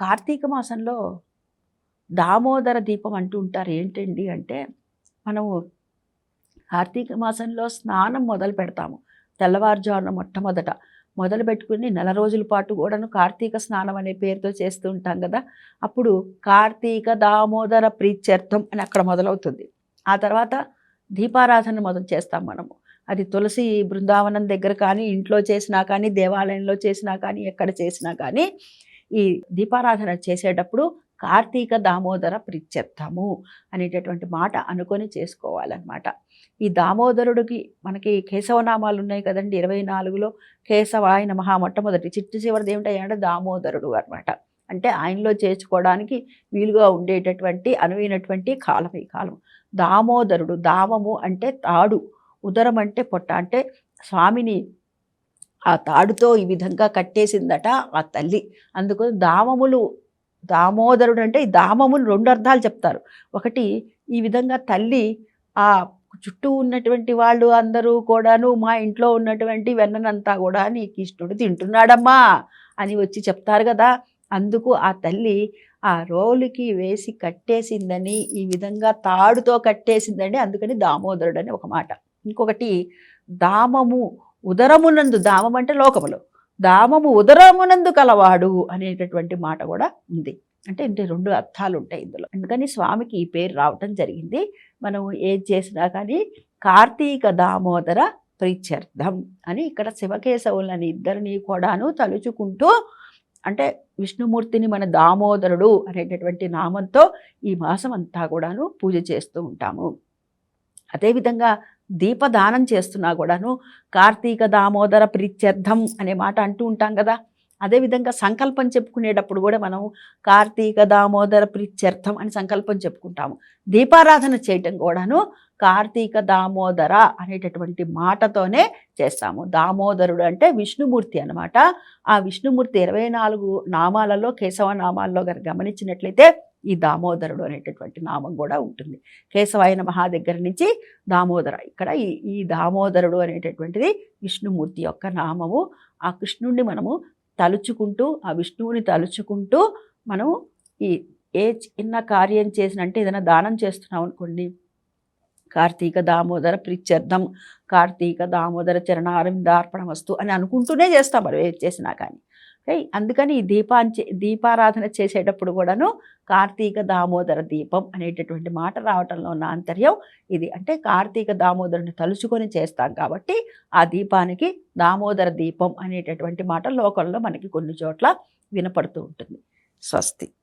కార్తీక మాసంలో దామోదర దీపం అంటూ ఉంటారు. ఏంటండి అంటే మనము కార్తీక మాసంలో స్నానం మొదలు పెడతాము. తెల్లవారుజామున మొట్టమొదట మొదలు పెట్టుకుని నెల రోజుల పాటు కూడాను కార్తీక స్నానం అనే పేరుతో చేస్తూ ఉంటాం కదా. అప్పుడు కార్తీక దామోదర ప్రీత్యర్థం అని అక్కడ మొదలవుతుంది. ఆ తర్వాత దీపారాధన మొదలు చేస్తాం మనము. అది తులసి బృందావనం దగ్గర కానీ ఇంట్లో చేసినా కానీ దేవాలయంలో చేసినా కానీ ఎక్కడ చేసినా కానీ ఈ దీపారాధన చేసేటప్పుడు కార్తీక దామోదర ప్రిత్యర్థము అనేటటువంటి మాట అనుకొని చేసుకోవాలన్నమాట. ఈ దామోదరుడికి మనకి కేశవనామాలు ఉన్నాయి కదండి. ఇరవై నాలుగులో కేశవ ఆయన మహా మొట్టమొదటి చిట్టు చివరిది ఏమిటంటే దామోదరుడు అనమాట అంటే ఆయనలో చేర్చుకోవడానికి వీలుగా ఉండేటటువంటి అనువైనటువంటి కాలం ఈ కాలం దామోదరుడు దామము అంటే తాడు ఉదరం అంటే పొట్ట. అంటే స్వామిని ఆ తాడుతో ఈ విధంగా కట్టేసిందట ఆ తల్లి. అందుకు దామములు దామోదరుడు అంటే ఈ దామములు రెండు అర్థాలు చెప్తారు. ఒకటి ఈ విధంగా తల్లి ఆ చుట్టూ ఉన్నటువంటి వాళ్ళు అందరూ కూడాను మా ఇంట్లో ఉన్నటువంటి వెన్ననంతా కూడా నీ కృష్ణుడు తింటున్నాడమ్మా అని వచ్చి చెప్తారు కదా. అందుకు ఆ తల్లి ఆ రోలుకి వేసి కట్టేసిందని ఈ విధంగా తాడుతో కట్టేసిందని అందుకని దామోదరుడు అని ఒక మాట. ఇంకొకటి దామము ఉదరమునందు దామం అంటే లోకములో. దామము ఉదరమునందు కలవాడు అనేటటువంటి మాట కూడా ఉంది. అంటే ఇంటి రెండు అర్థాలు ఉంటాయి ఇందులో. అందుకని స్వామికి ఈ పేరు రావటం జరిగింది. మనం ఏది చేసినా కానీ కార్తీక దామోదర ప్రీత్యర్థం అని ఇక్కడ శివకేశవులని ఇద్దరిని కూడాను తలుచుకుంటూ అంటే విష్ణుమూర్తిని మన దామోదరుడు అనేటటువంటి నామంతో ఈ మాసం అంతా కూడాను పూజ చేస్తూ ఉంటాము. అదేవిధంగా దీపదానం చేస్తున్నా కూడాను కార్తీక దామోదర ప్రీత్యర్థం అనే మాట అంటూ ఉంటాం కదా. అదేవిధంగా సంకల్పం చెప్పుకునేటప్పుడు కూడా మనం కార్తీక దామోదర ప్రీత్యర్థం అని సంకల్పం చెప్పుకుంటాము. దీపారాధన చేయటం కూడాను కార్తీక దామోదర అనేటటువంటి మాటతోనే చేస్తాము. దామోదరుడు అంటే విష్ణుమూర్తి అనమాట ఆ విష్ణుమూర్తి ఇరవై నాలుగు నామాలలో కేశవ నామాల్లో కనుక గమనించినట్లయితే ఈ దామోదరుడు అనేటటువంటి నామం కూడా ఉంటుంది. కేశవాయన మహా దగ్గర నుంచి దామోదర ఇక్కడ ఈ ఈ దామోదరుడు అనేటటువంటిది విష్ణుమూర్తి యొక్క నామము. ఆ కృష్ణుణ్ణి మనము తలుచుకుంటూ ఆ విష్ణువుని తలుచుకుంటూ మనం ఈ ఏ చిన్న కార్యం చేసిన అంటే ఏదైనా దానం చేస్తున్నాం అనుకోండి. కార్తీక దామోదర ప్రిత్యర్థం కార్తీక దామోదర చరణారవిందార్పణ వస్తు అని అనుకుంటూనే చేస్తాం. మనం ఏది చేసినా కానీ. అందుకని ఈ దీపాన్ని దీపారాధన చేసేటప్పుడు కూడాను కార్తీక దామోదర దీపం అనేటటువంటి మాట రావటంలో ఉన్న ఆంతర్యం ఇది. అంటే కార్తీక దామోదరుని తలుచుకొని చేస్తాం కాబట్టి ఆ దీపానికి దామోదర దీపం అనేటటువంటి మాట లోకంలో మనకి కొన్ని చోట్ల వినపడుతూ ఉంటుంది. స్వస్తి.